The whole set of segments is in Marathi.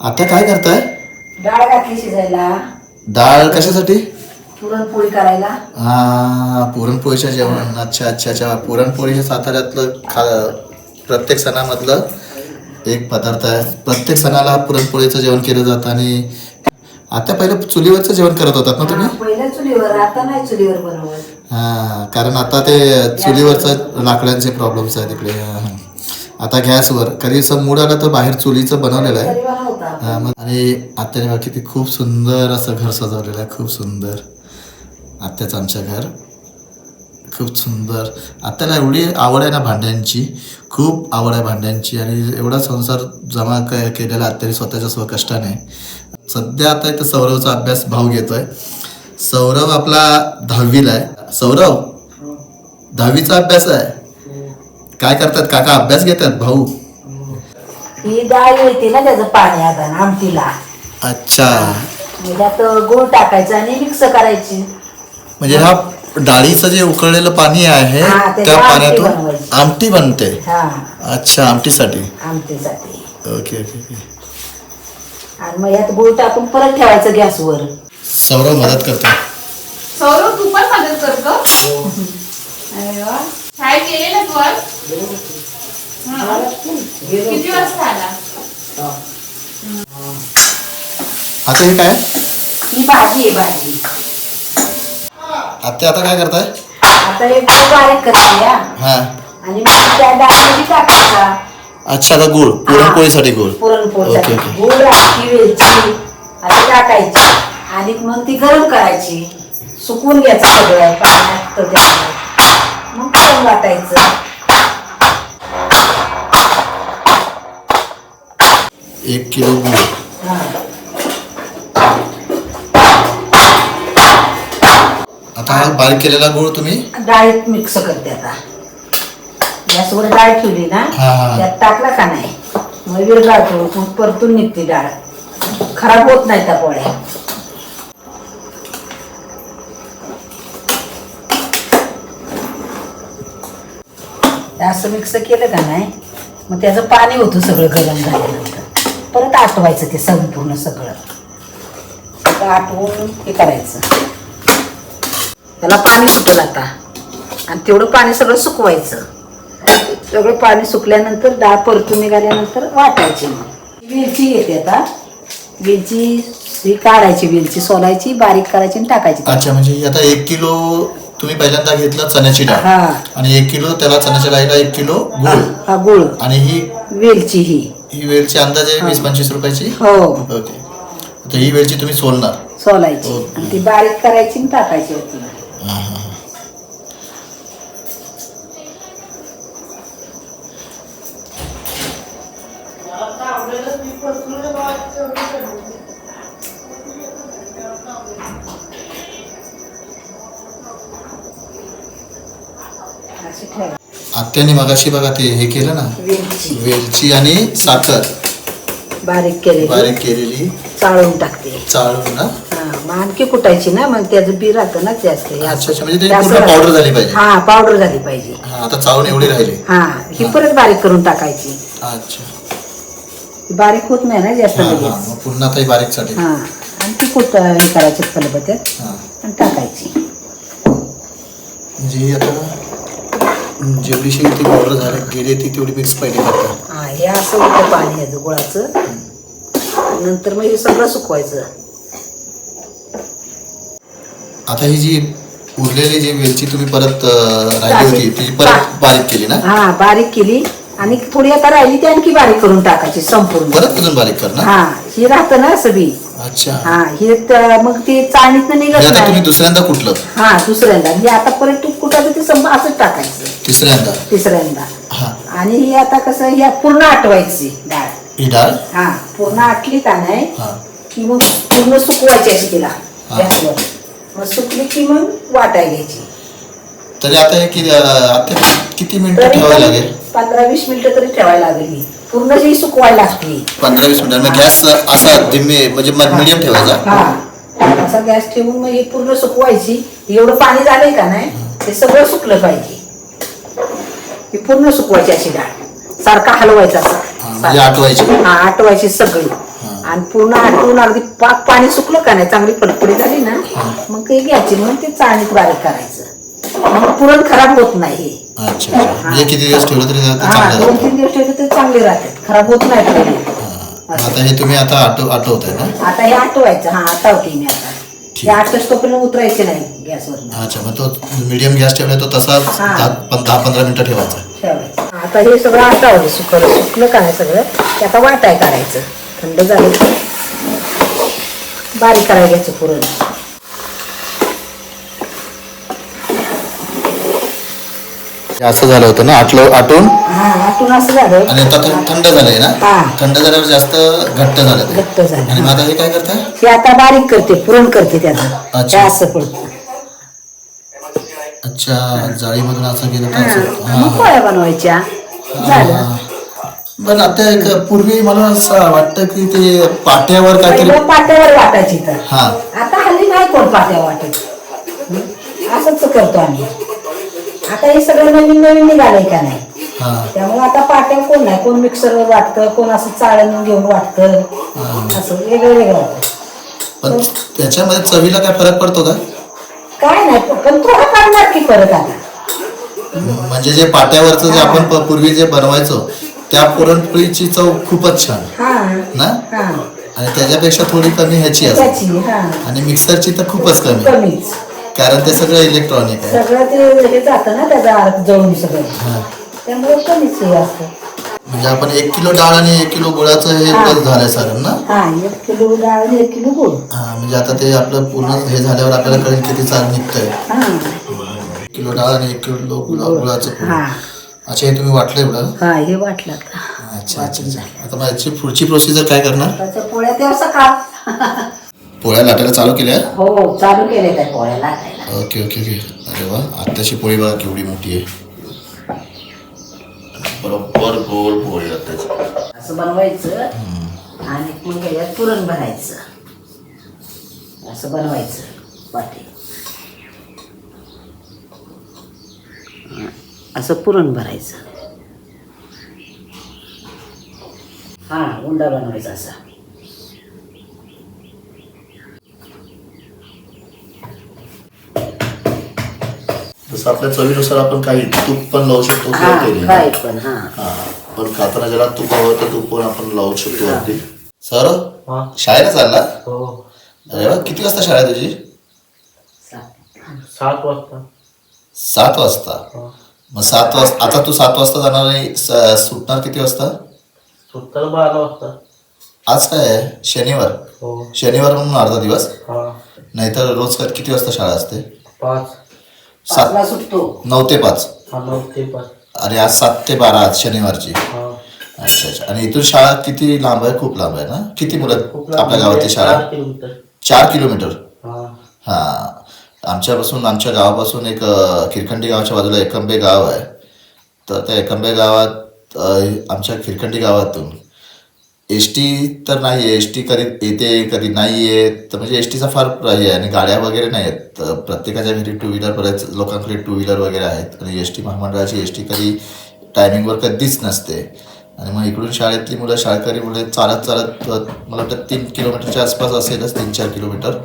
आता काय करताय? डाळ घातली शिजायला. डाळ कशासाठी? पुरणपोळी करायला. हा पुरणपोळीच्या जेवण अच्छा अच्छा अच्छा. पुरणपोळीच्या साताऱ्यातलं खा प्रत्येक सणामधलं एक पदार्थ आहे. प्रत्येक सणाला पुरणपोळीचं जेवण केलं जातं आणि आता पहिलं चुलीवरचं जेवण करत होतात ना तुम्ही? हा, पहिल्या चुलीवर आता नाही चुलीवर बनवत. हा कारण आता ते चुलीवरचं लाकडांचे प्रॉब्लेम्स आहेत तिकडे. आता गॅसवर कधी असं मूड आलं तर बाहेर चुलीचं बनवलेलं आहे. मग आणि आत्याने बघा किती खूप सुंदर असं घर सजवलेलं आहे खूप सुंदर. आत्याचं आमच्या घर. खूप सुंदर. आत्याला एवढी आवड आहे ना भांड्यांची. खूप आवड आहे भांड्यांची आणि एवढा संसार जमा क- केलेला आत्याने स्वतःच्या स्व कष्टाने. सध्या आता इथं सौरवचा अभ्यास भाऊ घेतोय. सौरव आपला दहावीला आहे. सौरव दहावीचा अभ्यास आहे. काय करतात? काका अभ्यास घेतात? भाऊ? ही डाळ येते ना त्याचं पाणी आता आमटीला. अच्छा. मग त्यात गुळ टाकायचं आणि मिक्स करायची. म्हणजे हा डाळीचं जे उकळलेलं पाणी आहे हा, त्याची त्या आमटी पाण्यातून. आमटी बनते? हा. अच्छा आमटीसाठी. आमटीसाठी. Okay okay okay. आणि मग यात गुळ टाकून परत ठेवायचं गॅसवर. सौरव मदत करतो. सौरव तू पण मदत करतो. शाळेत गेलेला तू आज हा. किती वाजता आला? आता हे काय? ही भाजी आहे भाजी. आता आता काय करताय? आता गुळ बारीक हा. हा. आणि मग त्या डाळीमध्ये टाकायचा अच्छा आता गुळ. पुरणपोळीसाठी गुळ. Okay, okay. गुळ राखी वेलची आणि टाकायची. आणि मग ती गरम करायची. सुकून घ्यायचं सगळं पाण्यात. मग पुरण वाटायचं. एक किलो. आता हा बारीक केलेला गुळ तुम्ही? डाळीत मिक्स करते आता. गॅसवर डाळ ठेवली ना हा, हा. त्यात टाकला का नाही? मग विरघळतो मग परतून निघते डाळ. खराब होत नाही त्या पोळ्या. असं मिक्स केलं का नाही मग त्याचं पाणी होतं सगळं गरम झाल्यानंतर. परत आटवायचं ते संपूर्ण सगळं. आटवून हे करायचं. त्याला पाणी सुटेल आता. आणि तेवढं पाणी सगळं सुकवायचं. सगळं पाणी सुकल्यानंतर डाळ परतून निघाल्यानंतर वाटायची मग. वेलची येते आता. वेलची ही काढायची वेलची सोलायची बारीक करायची आणि टाकायची. अच्छा म्हणजे आता एक किलो तुम्ही पहिल्यांदा घेतलं चण्याची डाळ. हा. आणि एक किलो त्याला चण्याच्या डाळीला एक किलो गुळ. हा गुळ. आणि ही वेलची ही. ही वेलची अंदाजे वीस पंचवीस रुपयाची? हो. ओके. तर ही वेलची तुम्ही सोलणार. सोलायची. आणि ती बारीक करायची आणि टाकायची होती हा, हा, हा. अशी ठेव आत्याने मगाशी बघा ते हे केलं ना वेलची. वेलची आणि साखर. बारीक केलेली. बारीक केलेली. चाळून टाकते. चाळून ना? हा आणखी कुटायची ना मग त्याचं बी राहतं ना जास्त म्हणजे. पावडर झाली पाहिजे. हा पावडर झाली पाहिजे. आता चाळून एवढी राहिली. हा ही परत बारीक करून टाकायची. अच्छा. बारीक होत नाही ना जास्त पुन्हा आता बारीकसाठी हा आणि ती कुट हे करायची खलबत्यात हा. आणि टाकायची. म्हणजे ही आता जेवढीशी ती पावडर झाली गेली ती तेवढी मिक्स पाहिजे करतात. हा हे असं होतं पाणी याचं गुळाचं. आणि नंतर मग हे सगळं सुकवायचं. आता ही जी उरलेली जी वेलची तुम्ही परत अं, राहिली होती ती परत बारीक केली ना? हा बारीक केली. आणि थोडी आता राहिली ती आणखी बारीक करून टाकायची संपूर्ण. परत अजून बारीक करणार? हा ही राहतं ना सगळी. अच्छा. हा हे त- मग ते चाळणीतनं हे निघत आता तुम्ही नाही. दुसऱ्यांदा कुठलं? हा दुसऱ्यांदा. हे आता परत तूप कुठाचं ते संप असंच टाकायचं. तिसऱ्यांदा. तिसऱ्यांदा. हा. आणि ही आता कसं ह्या पूर्ण आटवायची डाळ. ही डाळ? हा पूर्ण आटली का नाही हा. की मग पूर्ण सुकवायची अशी तिला हा. गॅसवर. मग सुकली की मग वाटाय घ्यायची. तरी आता हे किती अं, आता किती मिनिटं तरी पण लागेल? पंधरा वीस मिनिटं तरी ठेवायला लागेल पूर्ण जी सुकवायला लागते. पंधरा वीस मिनिटं. मग गॅस असा धीमे म्हणजे मिडियम ठेवायचा? हा. असा गॅस ठेवून मग ही पूर्ण सुकवायची. एवढं पाणी झालंय का नाही? ते सगळं सुकलं पाहिजे. ही पूर्ण सुकवायची अशी डाळ. सारखा हलवायचा असा. म्हणजे आटवायची. हा आटवायची सगळी. आणि पूर्ण आटवून अगदी पाक पाणी सुकलं का नाही? चांगली फडफडी झाली ना मग ते घ्यायची. म्हणून ते चाळणीत बारीक करायचं. मग पुरण खराब होत नाही. अच्छा अच्छा. म्हणजे किती दिवस ठेवलं तरी ते हा चांगलं दोन राहतं. तीन दिवस ठेवले तर चांगले राहतात. खराब होत नाही. हा. आता हे तुम्ही आता आठव आठवताय ना? आता हे आटवायचं. हा आटवते मी आता. हे आटच तोपर्यंत उतरायचे नाही गॅसवर अच्छा मग तो मीडियम गॅस ठेवला तो तसाच हा. दहा पं- दहा पंधरा मिनिटं ठेवायचा. ठेवायचं. आता हे सगळं आटावलं सुकलं सुकलं का नाही सगळं ते आता वाटाय करायचं थंड झालं की बारीक करायला घ्यायचं पुरण. असं झालं होतं ना आटलं आटून? हा आटून असं झालं. आणि आता थंड झालंय ना? हा. थंड झाल्यावर जास्त घट्ट झालं ते. घट्ट झालं. आणि मग आता हे काय करताय ते आता बारीक करते पुरण करते त्याचं अच्छा. असं पडतं अच्छा जाळीमधून असं गेलं तर हा, असं मग हा. पोळ्या बनवायच्या. झालं. हा. पण आता एक पूर्वी मला असं वाटतं की ते पाट्यावर काहीतरी पहिलं पाट्यावर वाटायची तर. हा. आता हल्ली नाही कोण पाट्या वाटत. हं? असंच करतो आम्ही. आता हे सगळं नवीन नवीन निघालंय का नाही? हा. त्यामुळे आता पाट्या कोण नाही? कोण मिक्सरवर वाटतं? कोण असं चाळण घेऊन वाटतं? असं वेगळं वेगळं पण त्याच्यामध्ये चवीला काय फरक पडतो का? काय नाही पण थोडा काढणार की परत आता. म्हणजे जे पाट्यावरचं जे आपण प- पूर्वी जे बनवायचो त्या पुरणपोळीची चव खूपच छान. हा. ना? हा. आणि त्याच्यापेक्षा थोडी कमी ह्याची असते त्याची हा. आणि मिक्सरची तर खूपच कमी. कमीच. कारण ते सगळं इलेक्ट्रॉनिक आहे. सगळं ते हे जातं ना त्याचा अर्थ जळून सगळं. हा. त्यामुळे कमीच हे असतं. म्हणजे आपण एक किलो डाळ आणि एक किलो गुळाचं हे. बस झालंय सारण ना? हा एक किलो डाळ आणि एक किलो गुळ. हा म्हणजे आता ते आपलं पूर्ण हे झाल्यावर आपल्याला कळेल किती चाल निघतंय. हा. एक किलो डाळ आणि एक किलो गुळा गुळाचं पूर्ण. हा. अच्छा हे तुम्ही वाटलं एवढं? हा हे वाटलं आता. अच्छा अच्छा अच्छा. आता मग याची पुढची प्रोसिजर काय करणार? त्याच्या पोळ्या त्या सकाळ पोळ्या लाटायला चालू केल्या? हो चालू केले त्या पोळ्या लाटायला. Okay okay okay. अरे वा आत्ताची पोळी बघा केवढी मोठी आहे. बरोबर गोल पोळी आत्ताची असं बनवायचं आणि मग याच्यात पुरण भरायचं. असं बनवायचं वाटी. असं पुरण भरायचं. हा उंडा बनवायचा असा. आपल्या चवीनुसार आपण काही तूप पण लावू शकतो हा किंवा तेल. काय पण हा. हा पण खाताना ज्याला तूप हवं तर तूप पण आपण लावू शकतो. अगदी. सर हा. शाळेला चालला? हो. अरे वा किती वाजता शाळा आहे तुझी? सात वाजता. सात वाजता. हा. मग सात वाजता आता तू सात वाजता जाणार स- सुटणार किती वाजता? सुट्टर बारा वाजता. आज काय आहे? शनिवार. हो. शनिवार म्हणून अर्धा दिवस. हा. नाहीतर रोज का- किती वाजता शाळा असते? पाच. सात सुटतो. नऊ ते पाच. हा नऊ ते पाच. आणि आज सात ते बारा आज शनिवारची. हा. अच्छा अच्छा. आणि इथून शाळा किती लांब आहे? खूप लांब आहे ना? किती मुलं खूप आपल्या गावातली. शाळा? चार किलोमीटर. चार किलोमीटर. हा. हा. आमच्यापासून आमच्या गावापासून एक अ, खिरखंडी गावाच्या बाजूला एकंबे गाव आहे. तर त्या एकंबे गावात अ, आमच्या खिरखंडी गावातून एस टी तर नाही आहे. एस टी कधी येते कधी नाही येत तर म्हणजे एस टीचा फार हे आहे आणि गाड्या वगैरे नाही आहेत. प्रत्येकाच्या घरी टू व्हीलर बऱ्याच लोकांकडे टू व्हीलर वगैरे आहेत. आणि एस टी महामंडळाची एस टी कधी टायमिंगवर कधीच नसते. आणि मग इकडून शाळेतली मुलं शाळकरी मुलं चालत चालत मला वाटतं तीन किलोमीटरच्या आसपास असेलच तीन चार किलोमीटर.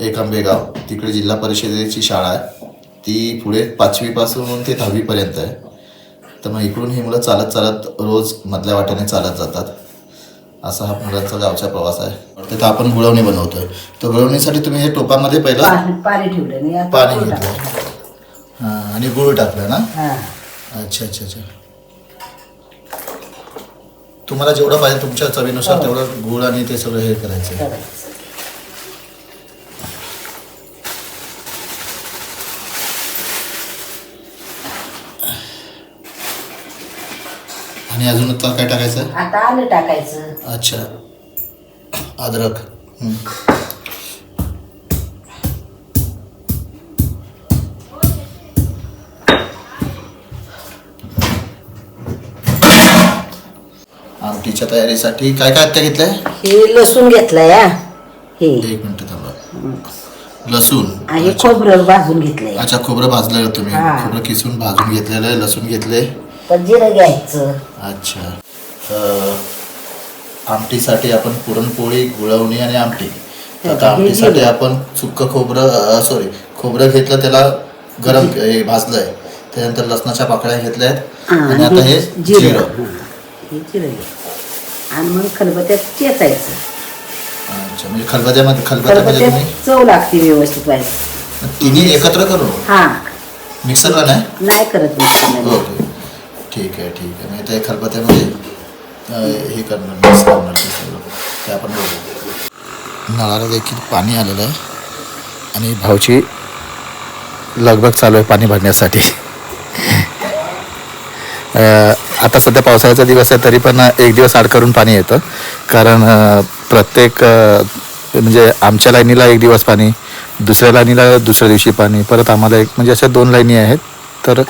एक आंबेगाव. तिकडे जिल्हा परिषदेची शाळा आहे. ती पुढे पाचवीपासून ते दहावीपर्यंत आहे. तर मग इकडून ही मुलं चालत चालत रोज मधल्या वाट्याने चालत जातात. असा हा मुलांचा गावचा प्रवास आहे. तिथं आपण गुळवणी बनवतोय. तर गुळवणीसाठी तुम्ही हे टोपामध्ये पहिलं पाणी ठेवलं पाणी घेतलं. हां आणि गुळ टाकलं ना? हा. अच्छा अच्छा अच्छा. तुम्हाला जेवढं पाहिजे तुमच्या चवीनुसार तेवढं गुळ आणि ते सगळं हे करायचं. अजून आता काय टाकायचं? आता आलं टाकायचं. अच्छा. अद्रक. हं. आमटीच्या तयारीसाठी काय काय आत्ता घेतलंय? हे लसूण घेतलंय हा. हे. एक मिनिट थांबा. लसूण. आणि खोबरं भाजून घेतलंय. अच्छा खोबरं भाजलेलं तुम्ही. हा. खोबरं किसून भाजून घेतलेलं आहे लसूण घेतले जिरं घ्यायचं. अच्छा. अं, आमटीसाठी आपण पुरणपोळी गुळवणी आणि आमटी. तर आता आमटीसाठी. आपण सुक्क खोबरं सॉरी खोबरं घेतलं त्याला गरम हे. भाजलंय. त्यानंतर लसणाच्या पाकळ्या घेतल्या आहेत हा, आणि आता हे जिरं. जिरं. हा. आणि मग खलबत्यात चेचायचं. अच्छा म्हणजे खलबत्यामध्ये खलबत्यामध्ये तुम्ही खलबत्यात चव लागते व्यवस्थित व्हायचं तिन्ही एकत्र करू हा. मिक्सरला नाही? नाही करत मी. ओके. ठीक आहे ठीक आहे. म्हणजे ते खलबत्यामध्ये अं, हे करणार मिक्स करणार ते सगळं. ते आपण बघू. नळाला देखील पाणी आलेलं आहे. आणि भाऊची लगबग चालू आहे पाणी भरण्यासाठी. अं, आता सध्या पावसाळ्याचा दिवस आहे तरी पण एक दिवस आड करून पाणी येतं. कारण अं, प्रत्येक अं, म्हणजे आमच्या लाईनीला एक दिवस पाणी दुसऱ्या लाईनीला दुसऱ्या दिवशी पाणी परत आम्हाला एक म्हणजे अशा दोन लाईनी आहेत. तर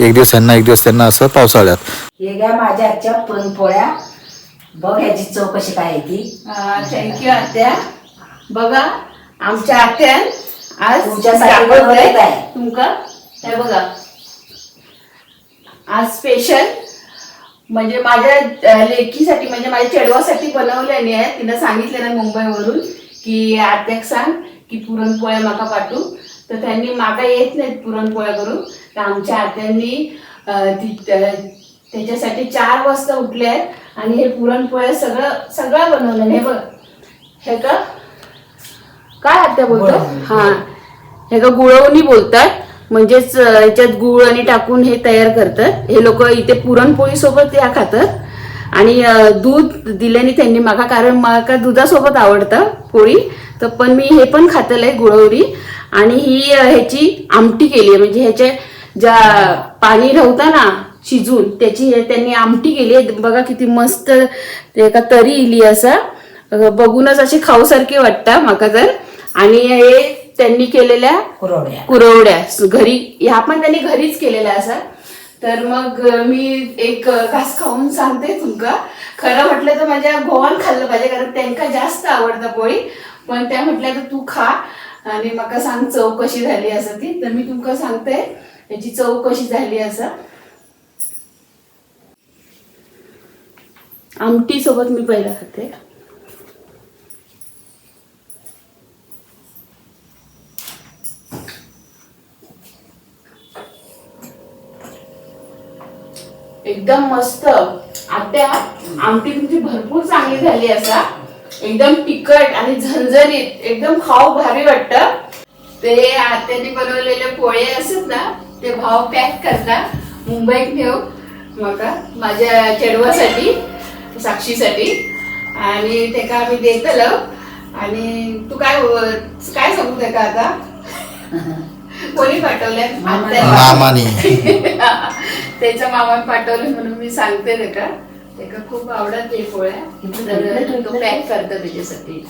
एक दिवस यांना एक दिवस त्यांना असं पावसाळ्यात. हे घ्या माझ्या आजच्या पुरणपोळ्या. बघ ह्याची चव कशी काय आहे ती. थँक्यू आत्या. बघा आमच्या आत्यान आज तुमच्यासाठी आहे. तुमका? हे बघा. आज स्पेशल म्हणजे माझ्या अं, लेकीसाठी म्हणजे माझ्या चेडवासाठी बनवल्याने आहे. तिनं सांगितलं ना मुंबईवरून की आत्याक सांग की पुरणपोळ्या माका पाठवू. तर त्यांनी माका येत नाहीत पुरणपोळ्या करून. तर आमच्या आत्यांनी ती त्याच्यासाठी चार वाजता उठले आहेत आणि हे पुरणपोळ्या सगळं सगळं बनवलं. हे बघ. हे का काय आत्या बोलतात हा. हे का गुळवणी बोलतात. म्हणजेच याच्यात गुळ आणि टाकून हे तयार करतात. हे लोक इथे पुरणपोळी सोबत या खातात. आणि दूध दिल्याने त्यांनी माका कारण माका दुधासोबत आवडतं पोळी. तर पण मी हे पण खातलंय गुळवणी आणि ही ह्याची आमटी केली आहे. म्हणजे ह्याच्या ज्या पाणी राहता ना शिजून त्याची त्यांनी आमटी केली आहे. बघा किती मस्त एका तरी इली असा. बघूनच असे खाऊसारखे वाटतं माका तर. आणि हे त्यांनी केलेल्या कुरवड्या. कुरवड्या. घरी ह्या पण त्यांनी घरीच केलेल्या असा. तर मग मी एक घास खाऊन सांगते तुमका. खरं म्हटलं तर माझ्या गोवान खाल्लं पाहिजे कारण त्यांना जास्त आवडतं पोळी. पण त्या म्हटल्या तर तू खा आणि मका सांग चव कशी झाली असं ती. तर मी तुमका सांगते याची चव कशी झाली असं. आमटी सोबत मी पहिला खाते. एकदम मस्त. आता आमटी तुमची भरपूर चांगली झाली असा. एकदम तिखट आणि झणझणीत एकदम खाऊ भारी वाटत. ते आत्याने बनवलेले पोळे असत ना ते भाव पॅक करता. मुंबईत नेऊ मका माझ्या चेडवासाठी साक्षीसाठी. आणि ते का आम्ही देतलं. आणि तू काय काय सांगू ते का आता? कोणी पाठवलंय? आत्याने. मामानी. त्याच्या मामाने पाठवले म्हणून मी सांगते ते का ते का खूप आवडत आहे पोळ्या. तर तो पॅक करतो त्याच्यासाठी.